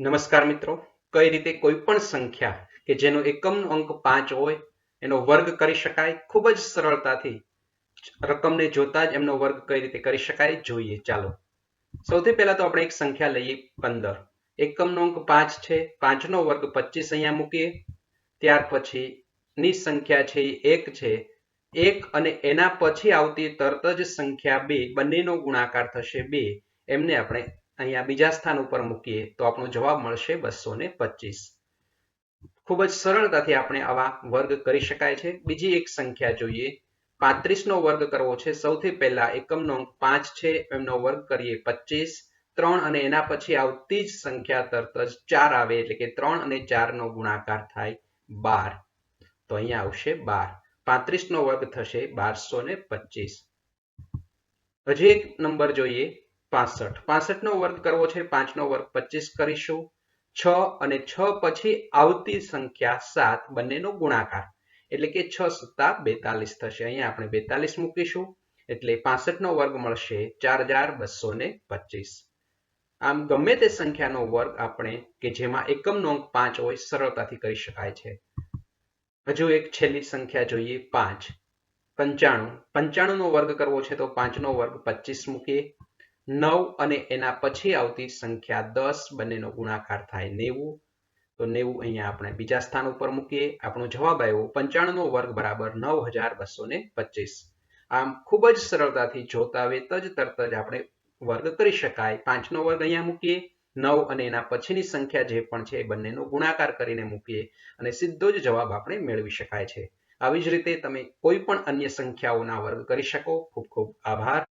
નમસ્કાર મિત્રો. કઈ રીતે કોઈ પણ સંખ્યા કે જેનો એકમનો અંક પાંચ હોય, એનો વર્ગ કરી શકાય, ખૂબ જ સરળતાથી રકમને જોતા જ એમનો વર્ગ કઈ રીતે કરી શકાય જોઈએ. ચાલો. સૌથી પહેલા તો આપણે એક સંખ્યા લઈએ પંદર. એકમનો અંક પાંચ છે, પાંચનો વર્ગ પચીસ અહીંયા મૂકીએ. ત્યાર પછી ની સંખ્યા છે એક છે. એક અને એના પછી આવતી તરત જ સંખ્યા બે, બંનેનો ગુણાકાર થશે બે. એમને આપણે અહીંયા બીજા સ્થાન ઉપર મૂકીએ તો આપણો જવાબ મળશે બસો ને પચીસ. ખૂબ જ સરળતાથી આપણે આવા વર્ગ કરી શકાય છે. બીજી એક સંખ્યા જોઈએ. પાંત્રીસ નો વર્ગ કરવો છે. સૌથી પહેલા એકમનો અંક પાંચ છે. એમનો વર્ગ કરીએ પચીસ. ત્રણ અને એના પછી આવતી જ સંખ્યા તરત જ ચાર આવે એટલે કે ત્રણ અને ચાર નો ગુણાકાર થાય બાર. તો અહીંયા આવશે બાર. પાંત્રીસ નો વર્ગ થશે બારસો ને પચીસ. હજી એક નંબર જોઈએ. પાસઠ. પાસઠ નો વર્ગ કરવો છે પાંચ નો વર્ગ પચીસ કરીશું. છ અને છ પછી આવતી સંખ્યા સાત, બંનેનો ગુણાકાર. એટલે કે છ સત્તા બેતાલીસ થશે. અહીંયા આપણે બેતાલીસ મૂકીશું. એટલે પાસઠ નો વર્ગ મળશે ચાર હજાર બસો ને પચીસ. આમ ગમે તે સંખ્યાનો વર્ગ આપણે કે જેમાં એકમનો અંક પાંચ હોય, સરળતાથી કરી શકાય છે. હજુ એક છેલ્લી સંખ્યા જોઈએ, પાંચ. પંચાણું. પંચાણું નો વર્ગ કરવો છે તો પાંચ નો વર્ગ પચીસ મૂકીએ. નવ અને એના પછી આવતી સંખ્યા દસ બંનેનો ગુણાકાર થાય નેવું. તો નેવું અહીંયા આપણે બીજા સ્થાન ઉપર મૂકીએ. આપણો જવાબ આવ્યો પંચાણું નો વર્ગ બરાબર નવ હજાર બસો ને પચીસ. આમ ખૂબ જ સરળતાથી જોતા વેત જ તરત જ આપણે વર્ગ કરી શકાય. પાંચનો વર્ગ અહીંયા મૂકીએ. નવ અને એના પછીની સંખ્યા જે પણ છે એ બંનેનો ગુણાકાર કરીને મૂકીએ અને સીધો જ જવાબ આપણે મેળવી શકાય છે. આવી જ રીતે તમે કોઈ પણ અન્ય સંખ્યાઓના વર્ગ કરી શકો. ખૂબ ખૂબ આભાર.